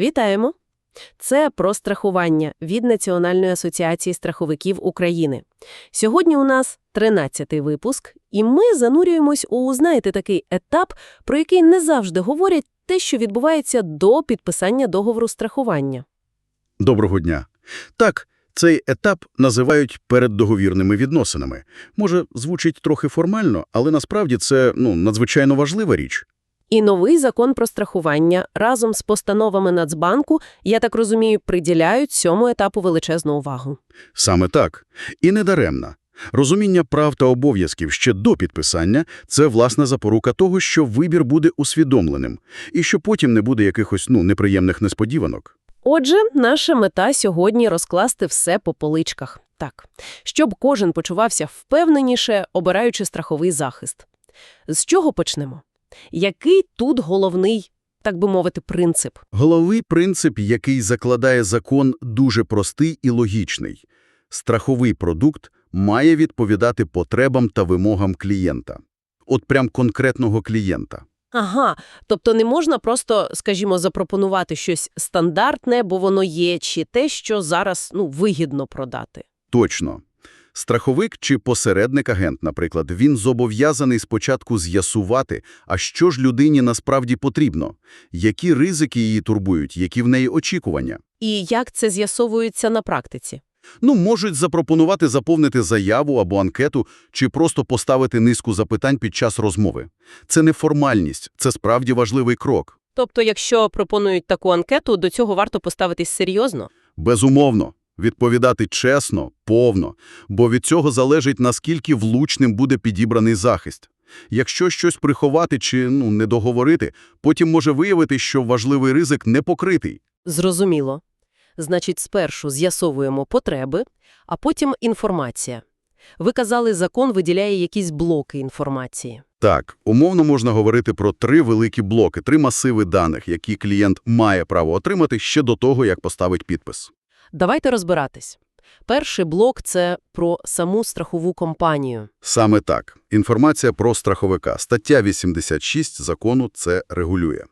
Вітаємо! Це про страхування від Національної асоціації страховиків України. Сьогодні у нас 13-й випуск, і ми занурюємось у, знаєте, такий етап, про який не завжди говорять те, що відбувається до підписання договору страхування. Доброго дня. Так, цей етап називають переддоговірними відносинами. Може, звучить трохи формально, але насправді це ну, надзвичайно важлива річ. І новий закон про страхування разом з постановами Нацбанку, я так розумію, приділяють цьому етапу величезну увагу. Саме так. І недаремно. Розуміння прав та обов'язків ще до підписання – це, власне, запорука того, що вибір буде усвідомленим, і що потім не буде якихось ну, неприємних несподіванок. Отже, наша мета сьогодні – розкласти все по поличках. Так, щоб кожен почувався впевненіше, обираючи страховий захист. З чого почнемо? Який тут головний, так би мовити, принцип? Головний принцип, який закладає закон, дуже простий і логічний. Страховий продукт має відповідати потребам та вимогам клієнта. От прям конкретного клієнта. Ага, тобто не можна просто, скажімо, запропонувати щось стандартне, бо воно є, чи те, що зараз ну, вигідно продати. Точно. Страховик чи посередник-агент, наприклад, він зобов'язаний спочатку з'ясувати, а що ж людині насправді потрібно, які ризики її турбують, які в неї очікування. І як це з'ясовується на практиці? Ну, можуть запропонувати заповнити заяву або анкету, чи просто поставити низку запитань під час розмови. Це не формальність, це справді важливий крок. Тобто, якщо пропонують таку анкету, до цього варто поставитись серйозно? Безумовно, відповідати чесно, повно, бо від цього залежить, наскільки влучним буде підібраний захист. Якщо щось приховати чи ну, не договорити, потім може виявити, що важливий ризик не покритий. Зрозуміло. Значить, спершу з'ясовуємо потреби, а потім інформація. Ви казали, закон виділяє якісь блоки інформації. Так, умовно можна говорити про три великі блоки, три масиви даних, які клієнт має право отримати ще до того, як поставить підпис. Давайте розбиратись. Перший блок – це про саму страхову компанію. Саме так. Інформація про страховика. Стаття 86 закону це регулює.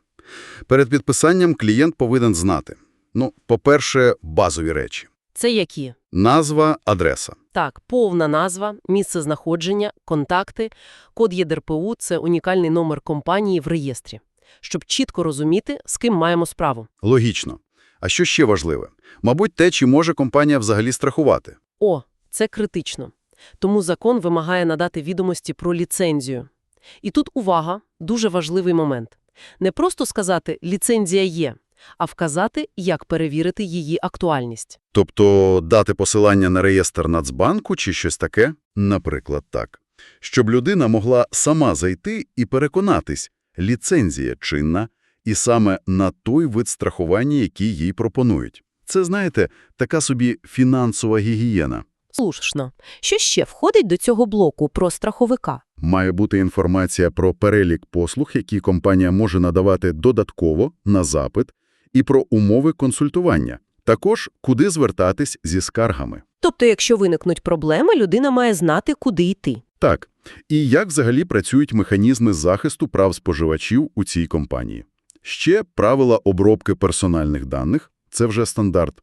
Перед підписанням клієнт повинен знати. Ну, по-перше, базові речі. Це які? Назва, адреса. Так, повна назва, місце знаходження, контакти, код ЄДРПУ – це унікальний номер компанії в реєстрі, щоб чітко розуміти, з ким маємо справу. Логічно. А що ще важливе? Мабуть, те, чи може компанія взагалі страхувати. О, це критично. Тому закон вимагає надати відомості про ліцензію. І тут увага, дуже важливий момент. Не просто сказати «ліцензія є», а вказати, як перевірити її актуальність. Тобто дати посилання на реєстр Нацбанку чи щось таке? Наприклад, так. Щоб людина могла сама зайти і переконатись, ліцензія чинна, і саме на той вид страхування, який їй пропонують. Це, знаєте, така собі фінансова гігієна. Слушно. Що ще входить до цього блоку про страховика? Має бути інформація про перелік послуг, які компанія може надавати додатково, на запит, і про умови консультування. Також, куди звертатись зі скаргами. Тобто, якщо виникнуть проблеми, людина має знати, куди йти. Так. І як взагалі працюють механізми захисту прав споживачів у цій компанії. Ще правила обробки персональних даних – це вже стандарт.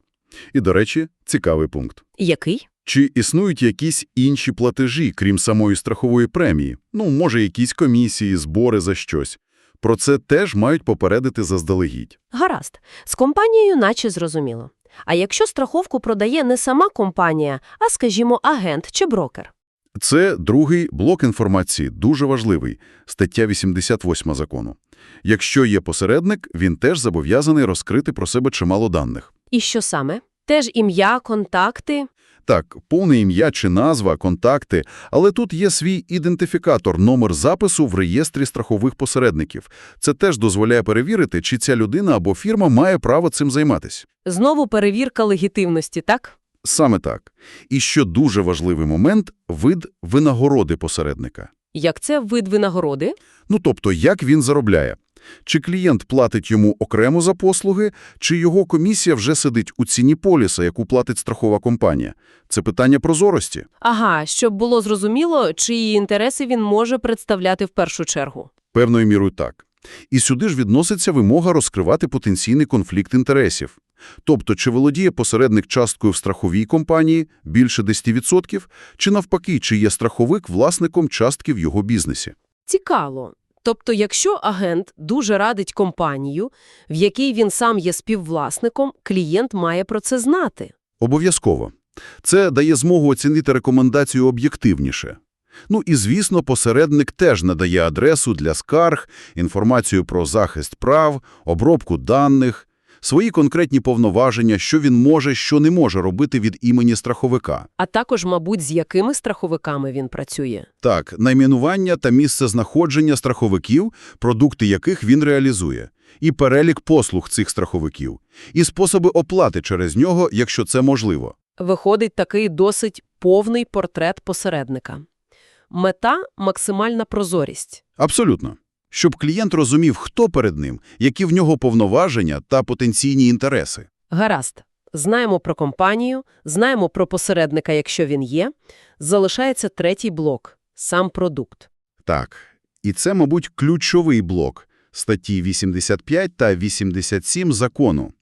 І, до речі, цікавий пункт. Який? Чи існують якісь інші платежі, крім самої страхової премії? Ну, може, якісь комісії, збори за щось. Про це теж мають попередити заздалегідь. Гаразд. З компанією наче зрозуміло. А якщо страховку продає не сама компанія, а, скажімо, агент чи брокер? Це другий блок інформації, дуже важливий, стаття 88 закону. Якщо є посередник, він теж зобов'язаний розкрити про себе чимало даних. І що саме? Теж ім'я, контакти? Так, повне ім'я чи назва, контакти, але тут є свій ідентифікатор, номер запису в реєстрі страхових посередників. Це теж дозволяє перевірити, чи ця людина або фірма має право цим займатися. Знову перевірка легітимності, так? Саме так. І що дуже важливий момент – вид винагороди посередника. Як це вид винагороди? Ну, тобто, як він заробляє. Чи клієнт платить йому окремо за послуги, чи його комісія вже сидить у ціні поліса, яку платить страхова компанія. Це питання прозорості. Ага, щоб було зрозуміло, чиї інтереси він може представляти в першу чергу. Певною мірою так. І сюди ж відноситься вимога розкривати потенційний конфлікт інтересів. Тобто, чи володіє посередник часткою в страховій компанії більше 10%, чи навпаки, чи є страховик власником частки в його бізнесі. Цікаво. Тобто, якщо агент дуже радить компанію, в якій він сам є співвласником, клієнт має про це знати. Обов'язково. Це дає змогу оцінити рекомендацію об'єктивніше. Ну і, звісно, посередник теж надає адресу для скарг, інформацію про захист прав, обробку даних, свої конкретні повноваження, що він може, що не може робити від імені страховика. А також, мабуть, з якими страховиками він працює. Так, найменування та місце знаходження страховиків, продукти яких він реалізує, і перелік послуг цих страховиків, і способи оплати через нього, якщо це можливо. Виходить такий досить повний портрет посередника. Мета – максимальна прозорість. Абсолютно. Щоб клієнт розумів, хто перед ним, які в нього повноваження та потенційні інтереси. Гаразд. Знаємо про компанію, знаємо про посередника, якщо він є. Залишається третій блок – сам продукт. Так, і це, мабуть, ключовий блок статті 85 та 87 закону.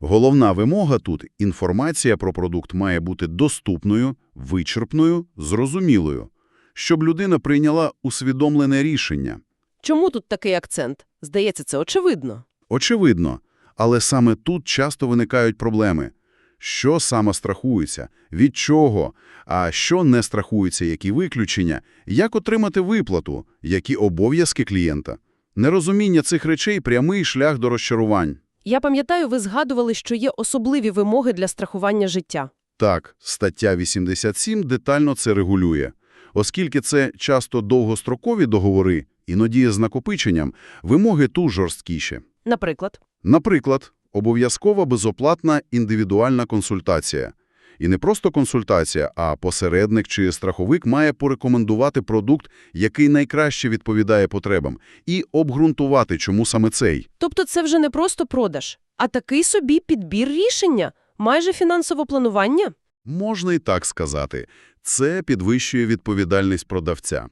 Головна вимога тут – інформація про продукт має бути доступною, вичерпною, зрозумілою, щоб людина прийняла усвідомлене рішення. Чому тут такий акцент? Здається, це очевидно. Очевидно, але саме тут часто виникають проблеми. Що саме страхується, від чого, а що не страхується, які виключення, як отримати виплату, які обов'язки клієнта. Нерозуміння цих речей – прямий шлях до розчарувань. Я пам'ятаю, ви згадували, що є особливі вимоги для страхування життя. Так, стаття 87 детально це регулює. Оскільки це часто довгострокові договори, іноді з накопиченням, вимоги тут жорсткіші. Наприклад, Наприклад, обов'язкова безоплатна індивідуальна консультація. І не просто консультація, а посередник чи страховик має порекомендувати продукт, який найкраще відповідає потребам, і обґрунтувати, чому саме цей. тобто це вже не просто продаж, а такий собі підбір рішення, майже фінансове планування. Можна і так сказати. Це підвищує відповідальність продавця.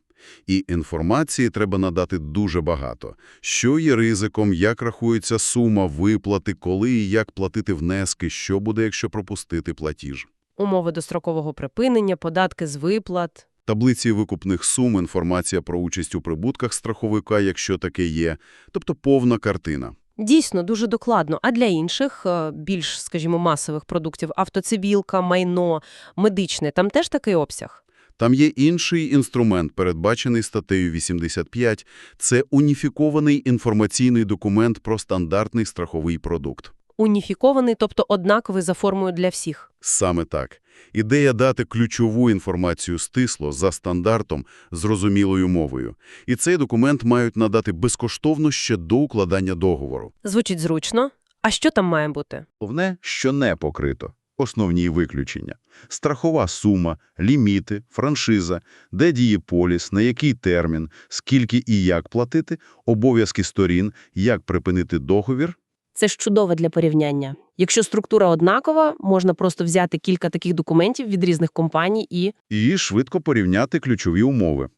І інформації треба надати дуже багато. Що є ризиком, як рахується сума виплати, коли і як платити внески, що буде, якщо пропустити платіж. Умови дострокового припинення, податки з виплат. Таблиці викупних сум, інформація про участь у прибутках страховика, якщо таке є, тобто повна картина. Дійсно, дуже докладно. А для інших, е, більш, скажімо, масових продуктів – автоцивілка, майно, медичне – там теж такий обсяг? Там є інший інструмент, передбачений статтею 85 – це уніфікований інформаційний документ про стандартний страховий продукт. Уніфікований, тобто однаковий за формою для всіх. Саме так. Ідея дати ключову інформацію стисло, за стандартом, зрозумілою мовою. І цей документ мають надати безкоштовно ще до укладання договору. Звучить зручно. А що там має бути? Головне, що не покрито. Основні виключення. Страхова сума, ліміти, франшиза, де діє поліс, на який термін, скільки і як платити, обов'язки сторін, як припинити договір. Це ж чудово для порівняння. Якщо структура однакова, можна просто взяти кілька таких документів від різних компаній і... І швидко порівняти ключові умови.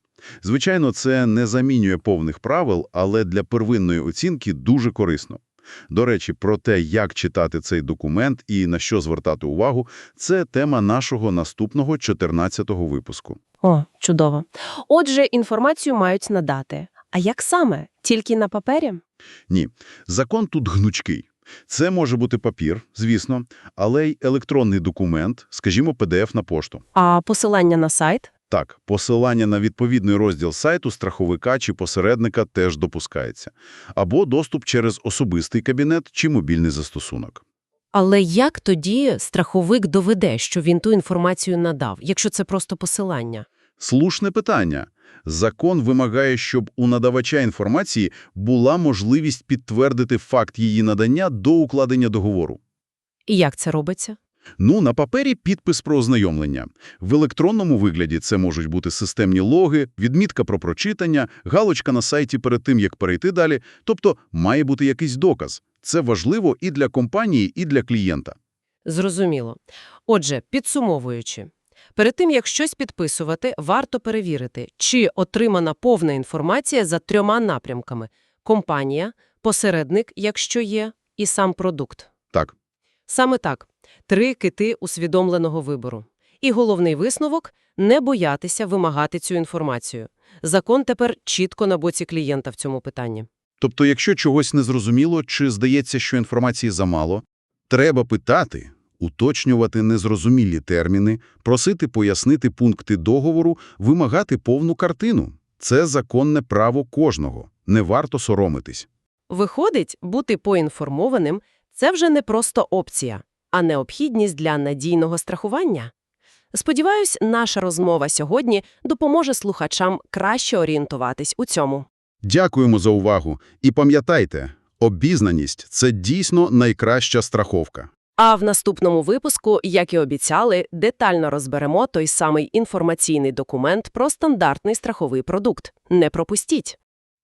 Звичайно, це не замінює повних правил, але для первинної оцінки дуже корисно. До речі, про те, як читати цей документ і на що звертати увагу, це тема нашого наступного 14-го випуску. О, чудово. Отже, інформацію мають надати. А як саме? Тільки на папері? Ні, закон тут гнучкий. Це може бути папір, звісно, але й електронний документ, скажімо, PDF на пошту. А посилання на сайт? Так, посилання на відповідний розділ сайту страховика чи посередника теж допускається. Або доступ через особистий кабінет чи мобільний застосунок. Але як тоді страховик доведе, що він ту інформацію надав, якщо це просто посилання? Слушне питання. Закон вимагає, щоб у надавача інформації була можливість підтвердити факт її надання до укладення договору. І як це робиться? Ну, на папері підпис про ознайомлення. В електронному вигляді це можуть бути системні логи, відмітка про прочитання, галочка на сайті перед тим, як перейти далі. Тобто має бути якийсь доказ. Це важливо і для компанії, і для клієнта. Зрозуміло. Отже, підсумовуючи, перед тим, як щось підписувати, варто перевірити, чи отримана повна інформація за трьома напрямками – компанія, посередник, якщо є, і сам продукт. Так. Саме так. Три кити усвідомленого вибору. І головний висновок – не боятися вимагати цю інформацію. Закон тепер чітко на боці клієнта в цьому питанні. Тобто, якщо чогось не зрозуміло чи здається, що інформації замало, треба питати, уточнювати незрозумілі терміни, просити пояснити пункти договору, вимагати повну картину. Це законне право кожного. Не варто соромитись. Виходить, бути поінформованим – це вже не просто опція, а необхідність для надійного страхування. Сподіваюсь, наша розмова сьогодні допоможе слухачам краще орієнтуватись у цьому. Дякуємо за увагу. І пам'ятайте, обізнаність – це дійсно найкраща страховка. А в наступному випуску, як і обіцяли, детально розберемо той самий інформаційний документ про стандартний страховий продукт. Не пропустіть!